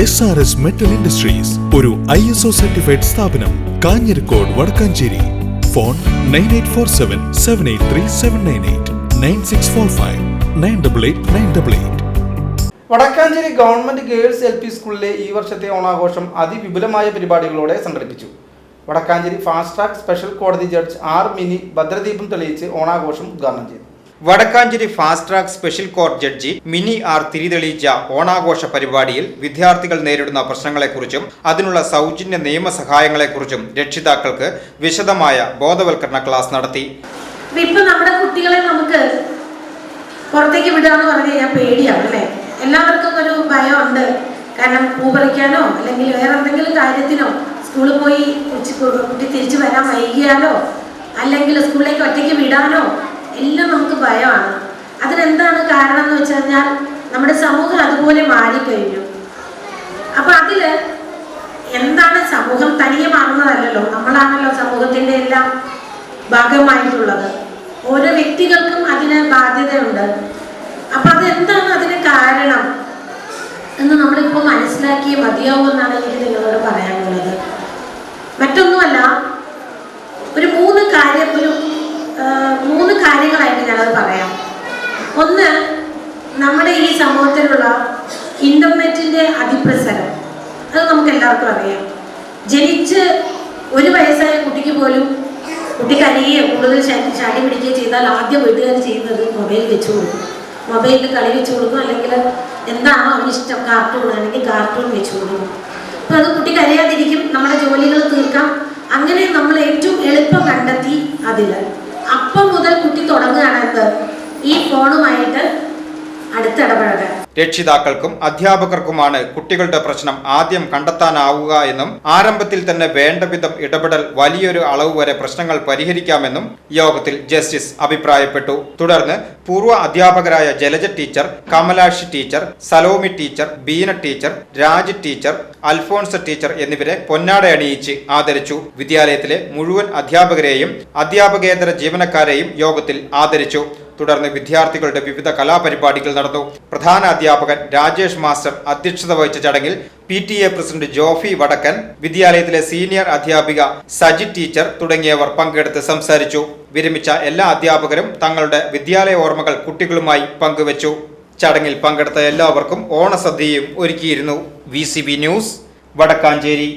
S R S metal industries ഒരു I S O certified സ്ഥാപനം Kanjirakode Vadakkanchery. Phone nine eight four seven seven eight three seven nine eight nine six four five nine double eight nine double eight Vadakkanchery government girls L P സ്കൂളിലെ ഈ വർഷത്തെ ഓണാഘോഷം അതിവിപുലമായ പരിപാടികളോടെ സംഘടിപ്പിച്ചു. Vadakkanchery fast track special കോടതി judge R Mini ഭദ്രദീപം തെളിയിച്ച് ഓണാഘോഷം ഉദ്ഘാടനം ചെയ്തു. Vadakkanchery fast track special court judge Mini R തിരിതെളിയിച്ച ഓണാഘോഷ പരിപാടിയിൽ വിദ്യാർത്ഥികൾ നേരിടുന്ന പ്രശ്നങ്ങളെക്കുറിച്ചും അതിനുള്ള സൗജന്യ നിയമസഹായങ്ങളെക്കുറിച്ചും രക്ഷിതാക്കൾക്ക് വിശദമായ ബോധവൽക്കരണ ക്ലാസ് നടത്തി. ഇപ്പൊ നമ്മുടെ കുട്ടികളെ നമുക്ക് പുറത്തേക്ക് വിടാന്ന് പറഞ്ഞു കഴിഞ്ഞാൽ പേടിയാണ് അല്ലേ? എല്ലാവർക്കും ഒരു ഭയമുണ്ട്. കാരണം പൂപറിക്കാനോ അല്ലെങ്കിൽ വേറെ എന്തെങ്കിലും കാര്യത്തിനോ സ്കൂളിൽ പോയി കുട്ടി തിരിച്ചു വരാൻ വൈകിയാലോ അല്ലെങ്കിൽ സ്കൂളിലേക്ക് ഒറ്റയ്ക്ക് വിടാനോ എല്ലാം കാരണം എന്ന് വെച്ച് കഴിഞ്ഞാൽ നമ്മുടെ സമൂഹം അതുപോലെ മാറിക്കഴിഞ്ഞു. അപ്പൊ അതിൽ എന്താണ് സമൂഹം തനിയെ മാറുന്നതല്ലല്ലോ? നമ്മളാണല്ലോ സമൂഹത്തിന്റെ എല്ലാം ഭാഗമായിട്ടുള്ളത്. ഓരോ വ്യക്തികൾക്കും അതിന് ബാധ്യതയുണ്ട്. അപ്പൊ അത് എന്താണ് അതിന് കാരണം എന്ന് നമ്മളിപ്പോൾ മനസ്സിലാക്കിയേ മതിയാവും എന്നാണ് എനിക്ക് നിങ്ങളോട് പറയാനുള്ളത്. മറ്റൊന്നുമല്ല ഒരു മൂന്ന് കാര്യം ഒരു മൂന്ന് കാര്യങ്ങളായിട്ട് ഞാനത് പറയാം. ഒന്ന് നമ്മുടെ ഈ സമൂഹത്തിലുള്ള ഇന്റർനെറ്റിന്റെ അതിപ്രസരം അത് നമുക്ക് എല്ലാവർക്കും അറിയാം. ജനിച്ച് ഒരു വയസ്സായ കുട്ടിക്ക് പോലും കുട്ടി കരയുകയോ കൂടുതൽ ചാടി പിടിക്കുകയോ ചെയ്താൽ ആദ്യം വീട്ടുകാർ ചെയ്യുന്നത് മൊബൈൽ വെച്ച് കൊടുക്കും. മൊബൈലിൽ കളി വെച്ച് കൊടുക്കും അല്ലെങ്കിൽ എന്താണോ അവന് ഇഷ്ടം കാർട്ടൂൺ അല്ലെങ്കിൽ കാർട്ടൂൺ വെച്ച് കൊടുക്കും. അപ്പൊ അത് കുട്ടി കരയാതിരിക്കും നമ്മുടെ ജോലികൾ തീർക്കാം. അങ്ങനെ നമ്മൾ ഏറ്റവും എളുപ്പം കണ്ടെത്തി അതിൽ അപ്പം മുതൽ കുട്ടി തുടങ്ങുകയാണ് ഈ ഫോണുമായിട്ട് രക്ഷിതാക്കൾക്കും അധ്യാപകർക്കുമാണ് കുട്ടികളുടെ പ്രശ്നം ആദ്യം കണ്ടെത്താനാവുക എന്നും ആരംഭത്തിൽ തന്നെ വേണ്ടവിധം ഇടപെടൽ വലിയൊരു അളവ് വരെ പ്രശ്നങ്ങൾ പരിഹരിക്കാമെന്നും യോഗത്തിൽ ജസ്റ്റിസ് അഭിപ്രായപ്പെട്ടു. തുടർന്ന് പൂർവ അധ്യാപകരായ Jalaja teacher Kamalakshi teacher Salomi teacher Beena teacher Raj teacher Alphonsa teacher എന്നിവരെ പൊന്നാട അണിയിച്ച് ആദരിച്ചു. വിദ്യാലയത്തിലെ മുഴുവൻ അധ്യാപകരെയും അധ്യാപകേതര ജീവനക്കാരെയും യോഗത്തിൽ ആദരിച്ചു. തുടർന്ന് വിദ്യാർത്ഥികളുടെ വിവിധ കലാപരിപാടികൾ നടന്നു. പ്രധാന അധ്യാപകൻ രാജേഷ് മാസ്റ്റർ അധ്യക്ഷത വഹിച്ച ചടങ്ങിൽ P T A president Jofi Vadakkan വിദ്യാലയത്തിലെ സീനിയർ അധ്യാപിക സജി ടീച്ചർ തുടങ്ങിയവർ പങ്കെടുത്ത് സംസാരിച്ചു. വിരമിച്ച എല്ലാ അധ്യാപകരും തങ്ങളുടെ വിദ്യാലയ ഓർമ്മകൾ കുട്ടികളുമായി പങ്കുവച്ചു. ചടങ്ങിൽ പങ്കെടുത്ത എല്ലാവർക്കും ഓണസദ്യയും ഒരുക്കിയിരുന്നു. V news Vadakkanchery.